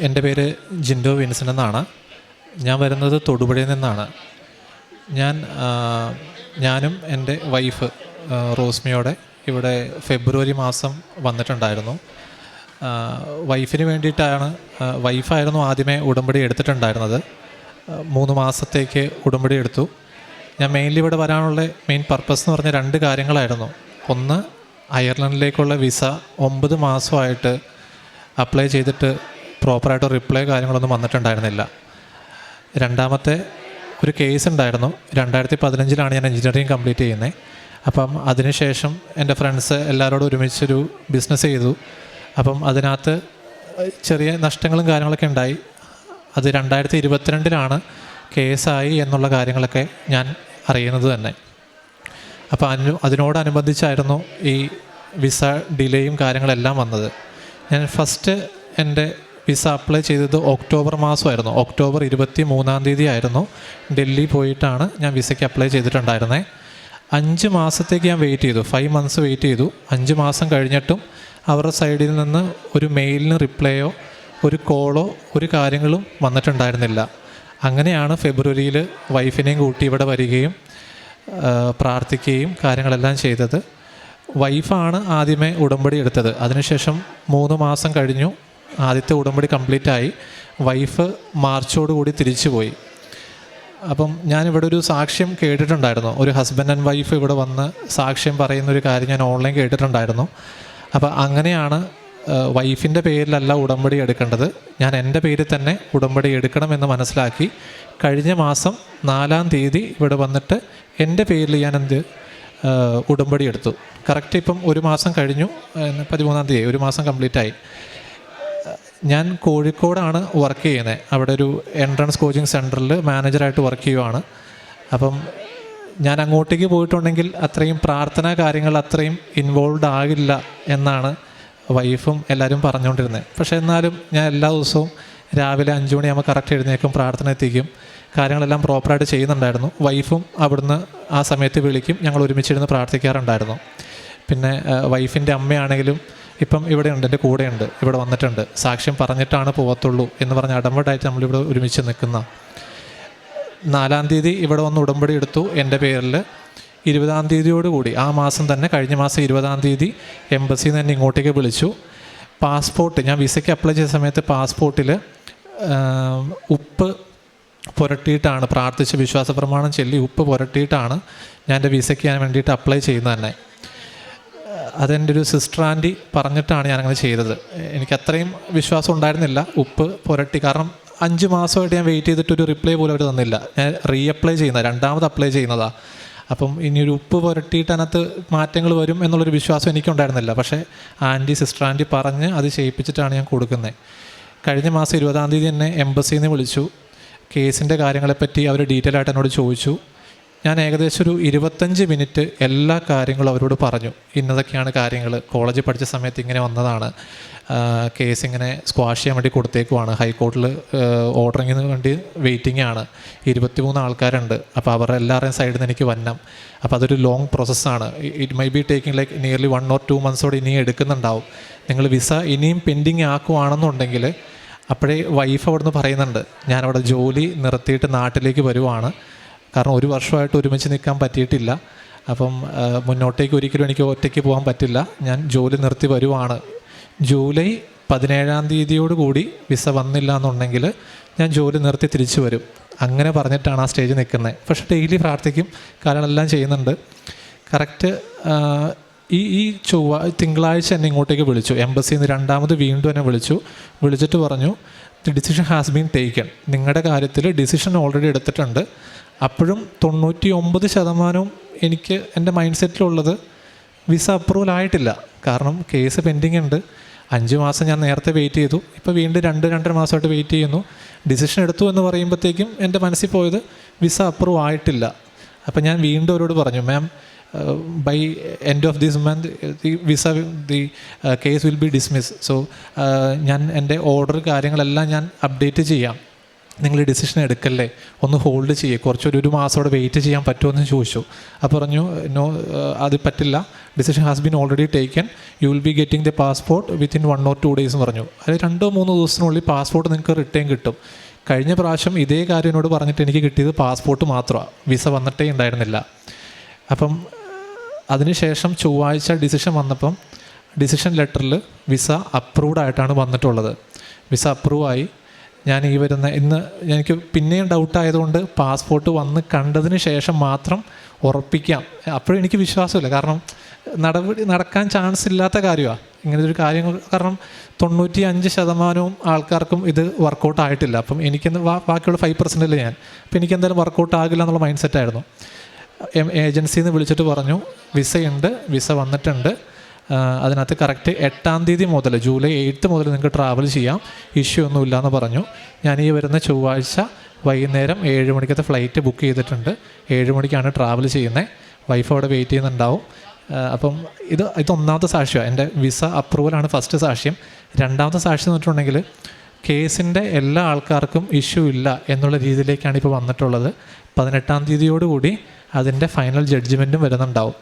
എന്റെ പേര് ജിൻഡോ വിൻസൻ എന്നാണ്. ഞാൻ വരുന്നത് തൊടുപുഴയിൽ നിന്നാണ്. ഞാൻ ഞാനും എന്റെ വൈഫ് റോസ്മിയോടെ ഇവിടെ ഫെബ്രുവരി മാസം വന്നിട്ടുണ്ടായിരുന്നു. വൈഫിന് വേണ്ടിയിട്ടാണ് വൈഫായിരുന്നു ആദ്യമേ ഉടമ്പടി എടുത്തിട്ടുണ്ടായിരുന്നത്. മൂന്ന് മാസത്തേക്ക് ഉടമ്പടി എടുത്തു. ഞാൻ മെയിൻലി ഇവിടെ വരാനുള്ള മെയിൻ പർപ്പസ് എന്ന് പറഞ്ഞ രണ്ട് കാര്യങ്ങളായിരുന്നു. ഒന്ന് അയർലൻഡിലേക്കുള്ള വിസ ഒമ്പത് മാസമായിട്ട് അപ്ലൈ ചെയ്തിട്ട് പ്രോപ്പറായിട്ട് റിപ്ലൈ കാര്യങ്ങളൊന്നും വന്നിട്ടുണ്ടായിരുന്നില്ല. രണ്ടാമത്തെ ഒരു കേസ് ഉണ്ടായിരുന്നു. രണ്ടായിരത്തി പതിനഞ്ചിലാണ് ഞാൻ എഞ്ചിനീയറിംഗ് കംപ്ലീറ്റ് ചെയ്യുന്നത് അപ്പം അതിനുശേഷം എന്റെ ഫ്രണ്ട്സ് എല്ലാവരോടും ഒരുമിച്ചൊരു ബിസിനസ് ചെയ്തു. അപ്പം അതിനകത്ത് ചെറിയ നഷ്ടങ്ങളും കാര്യങ്ങളൊക്കെ ഉണ്ടായി. അത് രണ്ടായിരത്തി ഇരുപത്തിരണ്ടിലാണ് കേസായി എന്നുള്ള കാര്യങ്ങളൊക്കെ ഞാൻ അറിയുന്നത് തന്നെ. അപ്പോൾ അതിന് അതിനോടനുബന്ധിച്ചായിരുന്നു ഈ വിസ ഡിലേയും കാര്യങ്ങളെല്ലാം വന്നത്. ഞാൻ ഫസ്റ്റ് എന്റെ വിസ അപ്ലൈ ചെയ്തത് ഒക്ടോബർ മാസമായിരുന്നു. ഒക്ടോബർ ഇരുപത്തി മൂന്നാം തീയതി ആയിരുന്നു ഡൽഹി പോയിട്ടാണ് ഞാൻ വിസയ്ക്ക് അപ്ലൈ ചെയ്തിട്ടുണ്ടായിരുന്നത് അഞ്ച് മാസത്തേക്ക് ഞാൻ വെയിറ്റ് ചെയ്തു. ഫൈവ് മന്ത്സ് വെയിറ്റ് ചെയ്തു. അഞ്ച് മാസം കഴിഞ്ഞിട്ടും അവരുടെ സൈഡിൽ നിന്ന് ഒരു മെയിലിന് റിപ്ലൈയോ ഒരു കോളോ ഒരു കാര്യങ്ങളും വന്നിട്ടുണ്ടായിരുന്നില്ല. അങ്ങനെയാണ് ഫെബ്രുവരിയിൽ വൈഫിനെയും കൂട്ടി ഇവിടെ വരികയും പ്രാർത്ഥിക്കുകയും കാര്യങ്ങളെല്ലാം ചെയ്തത്. വൈഫാണ് ആദ്യമേ ഉടമ്പടി എടുത്തത്. അതിനുശേഷം മൂന്ന് മാസം കഴിഞ്ഞു. ആദ്യത്തെ ഉടമ്പടി കംപ്ലീറ്റ് ആയി. വൈഫ് മാർച്ചോടുകൂടി തിരിച്ചു പോയി. അപ്പം ഞാനിവിടെ ഒരു സാക്ഷ്യം കേട്ടിട്ടുണ്ടായിരുന്നു. ഒരു ഹസ്ബൻഡ് ആൻഡ് വൈഫ് ഇവിടെ വന്ന് സാക്ഷ്യം പറയുന്ന ഒരു കാര്യം ഞാൻ ഓൺലൈൻ കേട്ടിട്ടുണ്ടായിരുന്നു. അപ്പോൾ അങ്ങനെയാണ് വൈഫിന്റെ പേരിലല്ല ഉടമ്പടി എടുക്കേണ്ടത്. ഞാൻ എന്റെ പേരിൽ തന്നെ ഉടമ്പടി എടുക്കണമെന്ന് മനസ്സിലാക്കി കഴിഞ്ഞ മാസം നാലാം തീയതി ഇവിടെ വന്നിട്ട് എന്റെ പേരിൽ ഞാൻ എന്ത് ഉടമ്പടി എടുത്തു. കറക്റ്റ് ഇപ്പം ഒരു മാസം കഴിഞ്ഞു പതിമൂന്നാം തീയതി ഒരു മാസം കംപ്ലീറ്റ് ആയി. ഞാൻ കോഴിക്കോടാണ് വർക്ക് ചെയ്യുന്നത് അവിടെ ഒരു എൻട്രൻസ് കോച്ചിങ് സെന്ററിൽ മാനേജറായിട്ട് വർക്ക് ചെയ്യുവാണ്. അപ്പം ഞാൻ അങ്ങോട്ടേക്ക് പോയിട്ടുണ്ടെങ്കിൽ അത്രയും പ്രാർത്ഥനാ കാര്യങ്ങൾ അത്രയും ഇൻവോൾവ് ആകില്ല എന്നാണ് വൈഫും എല്ലാവരും പറഞ്ഞുകൊണ്ടിരുന്നത് പക്ഷേ എന്നാലും ഞാൻ എല്ലാ ദിവസവും രാവിലെ അഞ്ച് മണിയാകുമ്പോൾ കറക്റ്റ് എഴുന്നേക്കും പ്രാർത്ഥന എത്തിക്കും. കാര്യങ്ങളെല്ലാം പ്രോപ്പറായിട്ട് ചെയ്യുന്നുണ്ടായിരുന്നു. വൈഫും അവിടുന്ന് ആ സമയത്ത് വിളിക്കും. ഞങ്ങൾ ഒരുമിച്ചിരുന്ന് പ്രാർത്ഥിക്കാറുണ്ടായിരുന്നു. പിന്നെ വൈഫിന്റെ അമ്മയാണെങ്കിലും ഇപ്പം ഇവിടെ ഉണ്ട് എന്റെ കൂടെയുണ്ട് ഇവിടെ വന്നിട്ടുണ്ട്. സാക്ഷ്യം പറഞ്ഞിട്ടാണ് പോകത്തുള്ളൂ എന്ന് പറഞ്ഞ് അടമ്പടായിട്ട് നമ്മളിവിടെ ഒരുമിച്ച് നിൽക്കുന്ന. നാലാം തീയതി ഇവിടെ വന്ന് ഉടമ്പടി എടുത്തു എന്റെ പേരിൽ. ഇരുപതാം തീയതിയോടുകൂടി ആ മാസം തന്നെ കഴിഞ്ഞ മാസം ഇരുപതാം തീയതി എംബസിയിൽ നിന്ന് എന്നെ ഇങ്ങോട്ടേക്ക് വിളിച്ചു. പാസ്പോർട്ട് ഞാൻ വിസയ്ക്ക് അപ്ലൈ ചെയ്ത സമയത്ത് പാസ്പോർട്ടിൽ ഉപ്പ് പുരട്ടിയിട്ടാണ് പ്രാർത്ഥിച്ച് വിശ്വാസ പ്രമാണം ചൊല്ലി ഉപ്പ് പുരട്ടിയിട്ടാണ് ഞാൻ എന്റെ വിസയ്ക്ക് ഞാൻ വേണ്ടിയിട്ട് അപ്ലൈ ചെയ്യുന്നത് തന്നെ. അതെന്റെ ഒരു സിസ്റ്റർ ആന്റി പറഞ്ഞിട്ടാണ് ഞാനങ്ങനെ ചെയ്തത്. എനിക്ക് അത്രയും വിശ്വാസം ഉണ്ടായിരുന്നില്ല. ഉപ്പ് പുരട്ടി. കാരണം അഞ്ച് മാസമായിട്ട് ഞാൻ വെയിറ്റ് ചെയ്തിട്ട് ഒരു റിപ്ലൈ പോലും അവർ തന്നില്ല. ഞാൻ റീ അപ്ലൈ ചെയ്യുന്ന രണ്ടാമത് അപ്ലൈ ചെയ്യുന്നതാണ് അപ്പം ഇനി ഒരു ഉപ്പ് പുരട്ടിയിട്ട് അതിനകത്ത് മാറ്റങ്ങൾ വരും എന്നുള്ളൊരു വിശ്വാസം എനിക്കുണ്ടായിരുന്നില്ല. പക്ഷേ ആന്റി സിസ്റ്റർ ആന്റി പറഞ്ഞ് അത് ചെയ്യിപ്പിച്ചിട്ടാണ് ഞാൻ കൊടുക്കുന്നത് കഴിഞ്ഞ മാസം ഇരുപതാം തീയതി എന്നെ എംബസിയിൽ നിന്ന് വിളിച്ചു. കേസിന്റെ കാര്യങ്ങളെപ്പറ്റി അവർ ഡീറ്റെയിൽ ആയിട്ട് എന്നോട് ചോദിച്ചു. ഞാൻ ഏകദേശം ഒരു ഇരുപത്തഞ്ച് മിനിറ്റ് എല്ലാ കാര്യങ്ങളും അവരോട് പറഞ്ഞു. ഇന്നതൊക്കെയാണ് കാര്യങ്ങൾ. കോളേജിൽ പഠിച്ച സമയത്ത് ഇങ്ങനെ വന്നതാണ്. കേസ് ഇങ്ങനെ സ്ക്വാഷ് ചെയ്യാൻ വേണ്ടി കൊടുത്തേക്കുവാണ്. ഹൈക്കോർട്ടിൽ ഓർഡറിങ്ങിന് വേണ്ടി വെയിറ്റിംഗ് ആണ്. ഇരുപത്തിമൂന്ന് ആൾക്കാരുണ്ട്. അപ്പോൾ അവരുടെ എല്ലാവരുടെയും സൈഡിൽ നിന്ന് എനിക്ക് വന്നം. അപ്പോൾ അതൊരു ലോങ് പ്രോസസ്സാണ് it may be taking like nearly one or two മന്ത്സോടെ ഇനിയും എടുക്കുന്നുണ്ടാവും. നിങ്ങൾ വിസ ഇനിയും പെൻഡിങ് ആക്കുവാണെന്നുണ്ടെങ്കിൽ അപ്പോഴേ വൈഫ് അവിടുന്ന് പറയുന്നുണ്ട്. ഞാനവിടെ ജോലി നിർത്തിയിട്ട് നാട്ടിലേക്ക് വരുവാണ്. കാരണം ഒരു വർഷമായിട്ട് ഒരുമിച്ച് നിൽക്കാൻ പറ്റിയിട്ടില്ല. അപ്പം മുന്നോട്ടേക്ക് ഒരിക്കലും എനിക്ക് ഒറ്റയ്ക്ക് പോകാൻ പറ്റില്ല. ഞാൻ ജോലി നിർത്തി വരുവാണ്. ജൂലൈ പതിനേഴാം തീയതിയോട് കൂടി വിസ വന്നില്ല എന്നുണ്ടെങ്കിൽ ഞാൻ ജോലി നിർത്തി തിരിച്ചു വരും. അങ്ങനെ പറഞ്ഞിട്ടാണ് ആ സ്റ്റേജ് നിൽക്കുന്നത് പക്ഷേ ഡെയിലി പ്രാർത്ഥിക്കും കാര്യങ്ങളെല്ലാം ചെയ്യുന്നുണ്ട്. കറക്റ്റ് ഈ ഈ ചൊവ്വ തിങ്കളാഴ്ച എന്നെ ഇങ്ങോട്ടേക്ക് വിളിച്ചു. എംബസിയിൽ നിന്ന് രണ്ടാമത് വീണ്ടും എന്നെ വിളിച്ചു. വിളിച്ചിട്ട് പറഞ്ഞു the decision has been taken നിങ്ങളുടെ കാര്യത്തിൽ ഡിസിഷൻ ഓൾറെഡി എടുത്തിട്ടുണ്ട്. അപ്പോഴും തൊണ്ണൂറ്റി ഒമ്പത് ശതമാനവും എനിക്ക് എന്റെ മൈൻഡ് സെറ്റിലുള്ളത് വിസ അപ്രൂവൽ ആയിട്ടില്ല. കാരണം കേസ് പെൻഡിങ് ഉണ്ട് അഞ്ച് മാസം ഞാൻ നേരത്തെ വെയിറ്റ് ചെയ്തു. ഇപ്പോൾ വീണ്ടും രണ്ട് രണ്ടര മാസമായിട്ട് വെയിറ്റ് ചെയ്യുന്നു. ഡിസിഷൻ എടുത്തു എന്ന് പറയുമ്പോഴത്തേക്കും എന്റെ മനസ്സിൽ പോയത് വിസ അപ്രൂവ് ആയിട്ടില്ല. അപ്പം ഞാൻ വീണ്ടും അവരോട് പറഞ്ഞു ma'am by end of this month the visa the case will be dismiss so ഞാൻ എന്റെ ഓർഡർ കാര്യങ്ങളെല്ലാം ഞാൻ അപ്ഡേറ്റ് ചെയ്യാം. നിങ്ങൾ ഡിസിഷൻ എടുക്കല്ലേ? ഒന്ന് ഹോൾഡ് ചെയ്യേ. കുറച്ചൊരു ഒരു മാസത്തോടെ വെയിറ്റ് ചെയ്യാൻ പറ്റുമോ എന്ന് ചോദിച്ചു. അപ്പോൾ പറഞ്ഞു നോ അത് പറ്റില്ല. Decision has been already taken you will be getting the passport within one or two days എന്ന് പറഞ്ഞു. അത് രണ്ടോ മൂന്നോ ദിവസത്തിനുള്ളിൽ പാസ്പോർട്ട് നിങ്ങൾക്ക് റിട്ടേൺ കിട്ടും. കഴിഞ്ഞ പ്രാവശ്യം ഇതേ കാര്യം എന്നോട് പറഞ്ഞിട്ട് എനിക്ക് കിട്ടിയത് പാസ്പോർട്ട് മാത്രമാണ് വിസ വന്നിട്ടേ ഉണ്ടായിരുന്നില്ല. അപ്പം അതിനുശേഷം ചൊവ്വാഴ്ച ഡിസിഷൻ വന്നപ്പം ഡിസിഷൻ ലെറ്ററിൽ വിസ അപ്രൂവ്ഡ് ആയിട്ടാണ് വന്നിട്ടുള്ളത്. വിസ അപ്രൂവ് ആയി. ഞാൻ ഈ വരുന്ന ഇന്ന് എനിക്ക് പിന്നെയും ഡൗട്ടായതുകൊണ്ട് പാസ്പോർട്ട് വന്ന് കണ്ടതിന് ശേഷം മാത്രം ഉറപ്പിക്കാം. അപ്പോഴും എനിക്ക് വിശ്വാസമില്ല. കാരണം നടപടി നടക്കാൻ ചാൻസ് ഇല്ലാത്ത കാര്യമാണ് ഇങ്ങനത്തെ ഒരു കാര്യം കാരണം തൊണ്ണൂറ്റി അഞ്ച് ശതമാനവും ആൾക്കാർക്കും ഇത് വർക്കൗട്ട് ആയിട്ടില്ല. അപ്പം എനിക്ക് ബാക്കിയുള്ള ഫൈവ് പെർസെന്റ് അല്ലേ ഞാൻ? അപ്പം എനിക്ക് എന്തായാലും വർക്കൗട്ട് ആകില്ല എന്നുള്ള മൈൻഡ് സെറ്റായിരുന്നു എം നിന്ന് വിളിച്ചിട്ട് പറഞ്ഞു വിസയുണ്ട് വിസ വന്നിട്ടുണ്ട്. അതിനകത്ത് കറക്റ്റ് എട്ടാം തീയതി മുതൽ ജൂലൈ എയ്ത്ത് മുതൽ നിങ്ങൾക്ക് ട്രാവൽ ചെയ്യാം. ഇഷ്യൂ ഒന്നുമില്ല എന്ന് പറഞ്ഞു. ഞാൻ ഈ വരുന്ന ചൊവ്വാഴ്ച വൈകുന്നേരം ഏഴ് മണിക്കത്തെ ഫ്ലൈറ്റ് ബുക്ക് ചെയ്തിട്ടുണ്ട്. ഏഴ് മണിക്കാണ് ട്രാവൽ ചെയ്യുന്നത് വൈഫ് അവിടെ വെയിറ്റ് ചെയ്യുന്നുണ്ടാവും. അപ്പം ഇത് ഇത് ഒന്നാമത്തെ സാക്ഷ്യമാണ് എന്റെ വിസ അപ്രൂവലാണ് ഫസ്റ്റ് സാക്ഷ്യം. രണ്ടാമത്തെ സാക്ഷ്യം എന്ന് വെച്ചിട്ടുണ്ടെങ്കിൽ കേസിന്റെ എല്ലാ ആൾക്കാർക്കും ഇഷ്യൂ ഇല്ല എന്നുള്ള രീതിയിലേക്കാണ് ഇപ്പോൾ വന്നിട്ടുള്ളത്. പതിനെട്ടാം തീയതിയോടുകൂടി അതിന്റെ ഫൈനൽ ജഡ്ജ്മെന്റും വരുന്നുണ്ടാവും.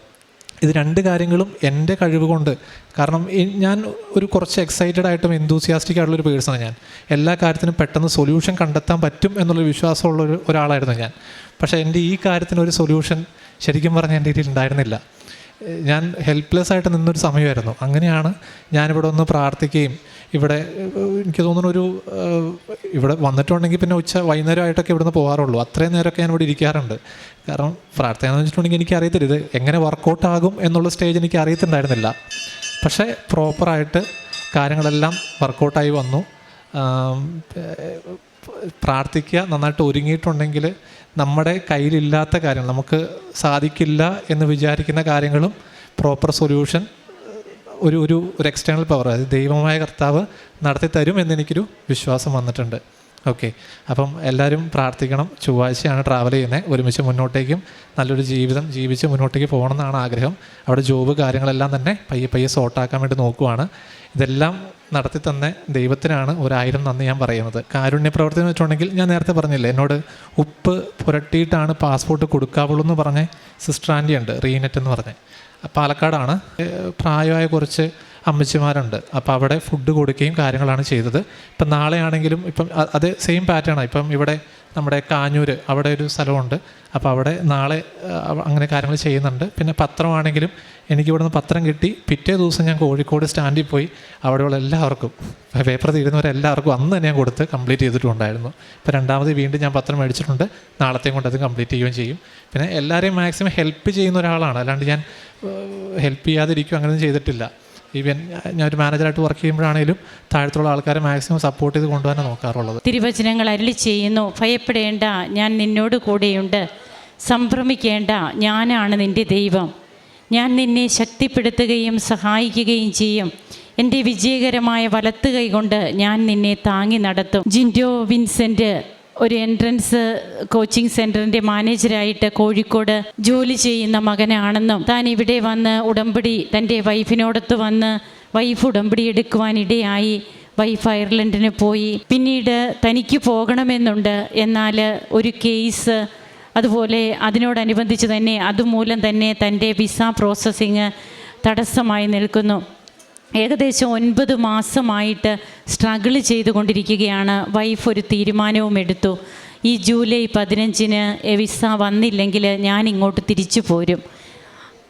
ഇത് രണ്ട് കാര്യങ്ങളും എന്റെ കഴിവ് കൊണ്ട് കാരണം ഞാൻ ഒരു കുറച്ച് എക്സൈറ്റഡ് ആയിട്ടും എന്തൂസിയാസ്റ്റിക് ആയിട്ടുള്ള ഒരു പേഴ്സണാണ് ഞാൻ. എല്ലാ കാര്യത്തിനും പെട്ടെന്ന് സൊല്യൂഷൻ കണ്ടെത്താൻ പറ്റും എന്നുള്ള വിശ്വാസമുള്ള ഒരു ഒരാളായിരുന്നു ഞാൻ. പക്ഷേ എന്റെ ഈ കാര്യത്തിന് ഒരു സൊല്യൂഷൻ ശരിക്കും പറഞ്ഞാൽ എന്റെ ഇതിൽ ഉണ്ടായിരുന്നില്ല. ഞാൻ ഹെൽപ്ലെസ് ആയിട്ട് നിന്നൊരു സമയമായിരുന്നു. അങ്ങനെയാണ് ഞാനിവിടെ ഒന്ന് പ്രാർത്ഥിക്കുകയും ഇവിടെ എനിക്ക് തോന്നുന്നു ഒരു ഇവിടെ വന്നിട്ടുണ്ടെങ്കിൽ പിന്നെ ഉച്ച വൈകുന്നേരമായിട്ടൊക്കെ ഇവിടുന്ന് പോകാറുള്ളൂ. അത്രയും നേരമൊക്കെ ഞാൻ ഇവിടെ ഇരിക്കാറുണ്ട്. കാരണം പ്രാർത്ഥന എന്ന് വെച്ചിട്ടുണ്ടെങ്കിൽ എനിക്ക് അറിയത്തില്ല ഇത് എങ്ങനെ വർക്കൗട്ട് ആകും എന്നുള്ള സ്റ്റേജ് എനിക്ക് അറിയത്തുണ്ടായിരുന്നില്ല പക്ഷേ പ്രോപ്പറായിട്ട് കാര്യങ്ങളെല്ലാം വർക്കൗട്ടായി വന്നു. പ്രാർത്ഥിക്കുക നന്നായിട്ട് ഒരുങ്ങിയിട്ടുണ്ടെങ്കിൽ നമ്മുടെ കയ്യിലില്ലാത്ത കാര്യങ്ങൾ നമുക്ക് സാധിക്കില്ല എന്ന് വിചാരിക്കുന്ന കാര്യങ്ങളും പ്രോപ്പർ സൊല്യൂഷൻ ഒരു ഒരു ഒരു എക്സ്റ്റേണൽ പവർ അതായത് ദൈവമായ കർത്താവ് നടത്തി തരും എന്നെനിക്കൊരു വിശ്വാസം വന്നിട്ടുണ്ട്. ഓക്കെ. അപ്പം എല്ലാവരും പ്രാർത്ഥിക്കണം. ചൊവ്വാഴ്ചയാണ് ട്രാവൽ ചെയ്യുന്നത് ഒരുമിച്ച് മുന്നോട്ടേക്കും. നല്ലൊരു ജീവിതം ജീവിച്ച് മുന്നോട്ടേക്ക് പോകണം എന്നാണ് ആഗ്രഹം. അവിടെ ജോബ് കാര്യങ്ങളെല്ലാം തന്നെ പയ്യെ പയ്യെ സോട്ടാക്കാൻ വേണ്ടി നോക്കുവാണ്. ഇതെല്ലാം നടത്തി തന്ന ദൈവത്തിനാണ് ഒരായിരം നന്ദി ഞാൻ പറയുന്നത്. കാരുണ്യ പ്രവർത്തി വെച്ചിട്ടുണ്ടെങ്കിൽ ഞാൻ നേരത്തെ പറഞ്ഞില്ലേ എന്നോട് ഉപ്പ് പുരട്ടിയിട്ടാണ് പാസ്പോർട്ട് കൊടുക്കാവുള്ളൂ എന്ന് പറഞ്ഞ? സിസ്റ്റർ ആന്റി ഉണ്ട് റീനെറ്റ് എന്ന് പറഞ്ഞ്. പാലക്കാടാണ്. പ്രായമായ കുറച്ച് അമ്മച്ചിമാരുണ്ട്. അപ്പോൾ അവിടെ ഫുഡ് കൊടുക്കുകയും കാര്യങ്ങളാണ് ചെയ്തത്. ഇപ്പം നാളെ ആണെങ്കിലും ഇപ്പം അത് സെയിം പാറ്റേണാണ് ഇപ്പം ഇവിടെ നമ്മുടെ കാഞ്ഞൂര് അവിടെ ഒരു സ്ഥലമുണ്ട്. അപ്പോൾ അവിടെ നാളെ അങ്ങനെ കാര്യങ്ങൾ ചെയ്യുന്നുണ്ട്. പിന്നെ പത്രമാണെങ്കിലും എനിക്ക് നിന്ന് പത്രം കിട്ടി. പിറ്റേ ദിവസം ഞാൻ കോഴിക്കോട് സ്റ്റാൻഡിൽ പോയി. അവിടെയുള്ള എല്ലാവർക്കും പേപ്പർ തീരുന്നവരെല്ലാവർക്കും അന്ന് തന്നെ ഞാൻ കൊടുത്ത് കംപ്ലീറ്റ് ചെയ്തിട്ടുണ്ടായിരുന്നു. ഇപ്പോൾ രണ്ടാമത് വീണ്ടും ഞാൻ പത്രം മേടിച്ചിട്ടുണ്ട്. നാളത്തെയും കൊണ്ട് അത് കംപ്ലീറ്റ് ചെയ്യുകയും ചെയ്യും. പിന്നെ എല്ലാവരെയും മാക്സിമം ഹെൽപ്പ് ചെയ്യുന്ന ഒരാളാണ്. അല്ലാണ്ട് ഞാൻ ഹെൽപ്പ് ചെയ്യാതിരിക്കും അങ്ങനെയൊന്നും ചെയ്തിട്ടില്ല. ഈവൻ ഞാൻ ഒരു മാനേജറായിട്ട് വർക്ക് ചെയ്യുമ്പോഴാണെങ്കിലും താഴത്തുള്ള ആൾക്കാരെ മാക്സിമം സപ്പോർട്ട് ചെയ്ത് കൊണ്ടുപോകാനാണ് നോക്കാറുള്ളത്. തിരുവചനങ്ങൾ അരുളി ചെയ്യുന്നു ഭയപ്പെടേണ്ട ഞാൻ നിന്നോട് കൂടെയുണ്ട്. സംഭ്രമിക്കേണ്ട ഞാനാണ് നിന്റെ ദൈവം. ഞാൻ നിന്നെ ശക്തിപ്പെടുത്തുകയും സഹായിക്കുകയും ചെയ്യും. എന്റെ വിജയകരമായ വലത്ത് കൈ കൊണ്ട് ഞാൻ നിന്നെ താങ്ങി നടത്തും. ജിൻഡോ വിൻസെന്റ് ഒരു എൻട്രൻസ് കോച്ചിങ് സെന്ററിന്റെ മാനേജരായിട്ട് കോഴിക്കോട് ജോലി ചെയ്യുന്ന മകനാണെന്നും താൻ ഇവിടെ വന്ന് ഉടമ്പടി തന്റെ വൈഫിനോടൊത്ത് വന്ന് വൈഫ് ഉടമ്പടി എടുക്കുവാനിടയായി വൈഫ് അയർലൻഡിന് പോയി. പിന്നീട് തനിക്ക് പോകണമെന്നുണ്ട്. എന്നാൽ ഒരു കേസ് അതുപോലെ അതിനോടനുബന്ധിച്ച് തന്നെ അതുമൂലം തന്നെ തന്റെ വിസ പ്രോസസ്സിങ് തടസ്സമായി നിൽക്കുന്നു. ഏകദേശം ഒൻപത് മാസമായിട്ട് സ്ട്രഗിൾ ചെയ്തുകൊണ്ടിരിക്കുകയാണ്. വൈഫ് ഒരു തീരുമാനവും എടുത്തു. ഈ ജൂലൈ പതിനഞ്ചിന് വിസ വന്നില്ലെങ്കിൽ ഞാൻ ഇങ്ങോട്ട് തിരിച്ചു പോരും.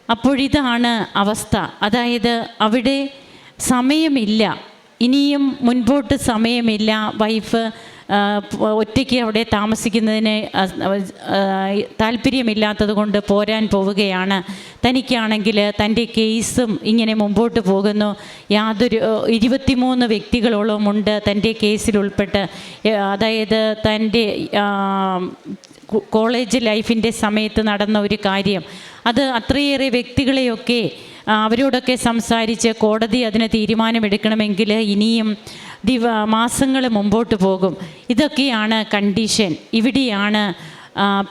അപ്പോഴിതാണ് അവസ്ഥ. അതായത് അവിടെ സമയമില്ല. ഇനിയും മുൻപോട്ട് സമയമില്ല. വൈഫ് ഒറ്റയ്ക്ക് അവിടെ താമസിക്കുന്നതിന് താല്പര്യമില്ലാത്തത് കൊണ്ട് പോരാൻ പോവുകയാണ്. തനിക്കാണെങ്കിൽ തന്റെ കേസും ഇങ്ങനെ മുമ്പോട്ട് പോകുന്നു. യാതൊരു ഇരുപത്തിമൂന്ന് വ്യക്തികളോളം ഉണ്ട് തന്റെ കേസിൽ ഉൾപ്പെട്ട് അതായത് തന്റെ കോളേജ് ലൈഫിന്റെ സമയത്ത് നടന്ന ഒരു കാര്യം. അത് അത്രയേറെ വ്യക്തികളെയൊക്കെ അവരോടൊക്കെ സംസാരിച്ച് കോടതി അതിന് തീരുമാനമെടുക്കണമെങ്കിൽ ഇനിയും ദിവ മാസങ്ങൾ മുമ്പോട്ട് പോകും. ഇതൊക്കെയാണ് കണ്ടീഷൻ ഇവിടെയാണ്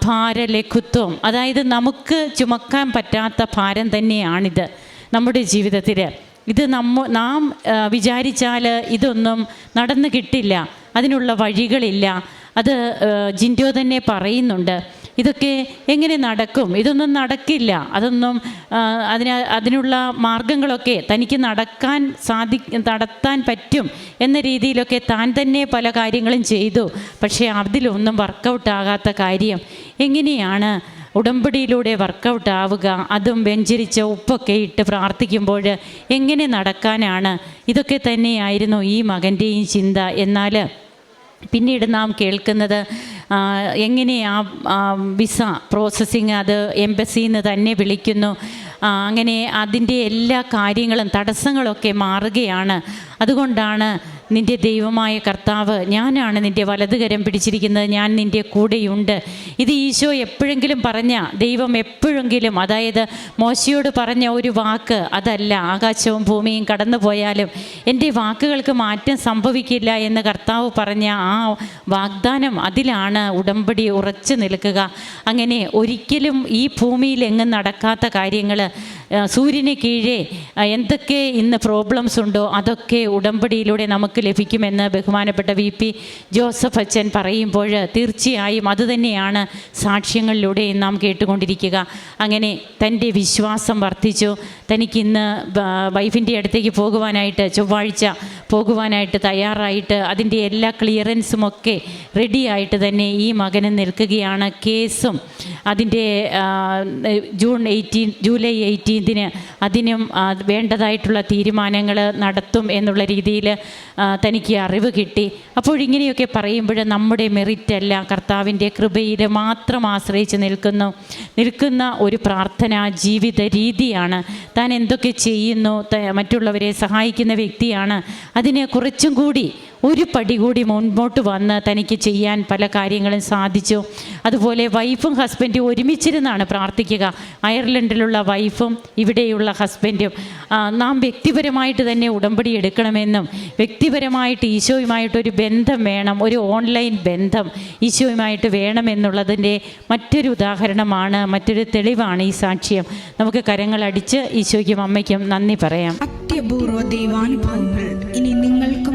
ഭാരലഘുത്വം. അതായത് നമുക്ക് ചുമക്കാൻ പറ്റാത്ത ഭാരം തന്നെയാണിത് നമ്മുടെ ജീവിതത്തിൽ ഇത് നമ്മ നാം വിചാരിച്ചാൽ ഇതൊന്നും നടന്നു കിട്ടില്ല. അതിനുള്ള വഴികളില്ല. അത് ജിൻഡോ തന്നെ പറയുന്നുണ്ട്. ഇതൊക്കെ എങ്ങനെ നടക്കും? ഇതൊന്നും നടക്കില്ല. അതൊന്നും അതിന് അതിനുള്ള മാർഗങ്ങളൊക്കെ തനിക്ക് നടക്കാൻ സാധി നടത്താൻ പറ്റും എന്ന രീതിയിലൊക്കെ താൻ തന്നെ പല കാര്യങ്ങളും ചെയ്തു. പക്ഷേ അതിലൊന്നും വർക്കൗട്ട് ആകാത്ത കാര്യം എങ്ങനെയാണ് ഉടമ്പടിയിലൂടെ വർക്കൗട്ട് ആവുക? അതും വെഞ്ചരിച്ച ഉപ്പൊക്കെ ഇട്ട് പ്രാർത്ഥിക്കുമ്പോൾ എങ്ങനെ നടക്കാനാണ്? ഇതൊക്കെ തന്നെയായിരുന്നു ഈ മകന്റെയും ചിന്ത. എന്നാൽ പിന്നീട് നാം കേൾക്കുന്നത് എങ്ങനെ ആ വിസ പ്രോസസ്സിങ് അത് എംബസിയിൽ നിന്ന് തന്നെ വിളിക്കുന്നു. അങ്ങനെ അതിന്റെ എല്ലാ കാര്യങ്ങളും തടസ്സങ്ങളൊക്കെ മാറുകയാണ്. അതുകൊണ്ടാണ് നിന്റെ ദൈവമായ കർത്താവ് ഞാനാണ് നിന്റെ വലതുകരം പിടിച്ചിരിക്കുന്നത്. ഞാൻ നിന്റെ കൂടെയുണ്ട്. ഇത് ഈശോ എപ്പോഴെങ്കിലും പറഞ്ഞ ദൈവം എപ്പോഴെങ്കിലും അതായത് മോശയോട് പറഞ്ഞ ഒരു വാക്ക് അതല്ല. ആകാശവും ഭൂമിയും കടന്നു പോയാലും എന്റെ വാക്കുകൾക്ക് മാറ്റം സംഭവിക്കില്ല എന്ന് കർത്താവ് പറഞ്ഞ ആ വാഗ്ദാനം അതിലാണ് ഉടമ്പടി ഉറച്ചു നിൽക്കുക. അങ്ങനെ ഒരിക്കലും ഈ ഭൂമിയിൽ എങ്ങും നടക്കാത്ത കാര്യങ്ങൾ സൂര്യന് കീഴേ എന്തൊക്കെ ഇന്ന് പ്രോബ്ലംസ് ഉണ്ടോ അതൊക്കെ ഉടമ്പടിയിലൂടെ നമുക്ക് ലഭിക്കുമെന്ന് ബഹുമാനപ്പെട്ട വി പി ജോസഫ് അച്ഛൻ പറയുമ്പോൾ തീർച്ചയായും അതുതന്നെയാണ് സാക്ഷ്യങ്ങളിലൂടെ നാം കേട്ടുകൊണ്ടിരിക്കുക. അങ്ങനെ തന്റെ വിശ്വാസം വർദ്ധിച്ചു. തനിക്കിന്ന് വൈഫിന്റെ അടുത്തേക്ക് പോകുവാനായിട്ട് ചൊവ്വാഴ്ച പോകുവാനായിട്ട് തയ്യാറായിട്ട് അതിന്റെ എല്ലാ ക്ലിയറൻസും ഒക്കെ റെഡിയായിട്ട് തന്നെ ഈ മകന് നിൽക്കുകയാണ്. കേസും അതിന്റെ ജൂൺ എയ്റ്റീൻ ജൂലൈ എയ്റ്റീൻതിന് അതിനും വേണ്ടതായിട്ടുള്ള തീരുമാനങ്ങൾ നടത്തും എന്നുള്ള രീതിയിൽ തനിക്ക് അറിവ് കിട്ടി. അപ്പോഴിങ്ങനെയൊക്കെ പറയുമ്പോൾ നമ്മുടെ മെറിറ്റ് അല്ല കർത്താവിന്റെ കൃപയിൽ മാത്രം ആശ്രയിച്ച് നിൽക്കുന്നു. നിൽക്കുന്ന ഒരു പ്രാർത്ഥന ജീവിത രീതിയാണ്. താൻ എന്തൊക്കെ ചെയ്യുന്നു മറ്റുള്ളവരെ സഹായിക്കുന്ന വ്യക്തിയാണ്. അതിനെ കുറച്ചും കൂടി ഒരു പടി കൂടി മുൻപോട്ട് വന്ന് തനിക്ക് ചെയ്യാൻ പല കാര്യങ്ങളും സാധിച്ചു. അതുപോലെ വൈഫും ഹസ്ബൻഡും ഒരുമിച്ചിരുന്നാണ് പ്രാർത്ഥിക്കുക. അയർലൻഡിലുള്ള വൈഫും ഇവിടെയുള്ള ഹസ്ബൻഡും നാം വ്യക്തിപരമായിട്ട് തന്നെ ഉടമ്പടി എടുക്കണമെന്നും വ്യക്തിപരമായിട്ട് ഈശോയുമായിട്ടൊരു ബന്ധം വേണം ഒരു ഓൺലൈൻ ബന്ധം ഈശോയുമായിട്ട് വേണമെന്നുള്ളതിന്റെ മറ്റൊരു ഉദാഹരണമാണ് മറ്റൊരു തെളിവാണ് ഈ സാക്ഷ്യം. നമുക്ക് കരങ്ങളടിച്ച് ഈശോയ്ക്കും അമ്മയ്ക്കും നന്ദി പറയാം. അത്യപൂർവ ദൈവാനുഭവങ്ങൾ.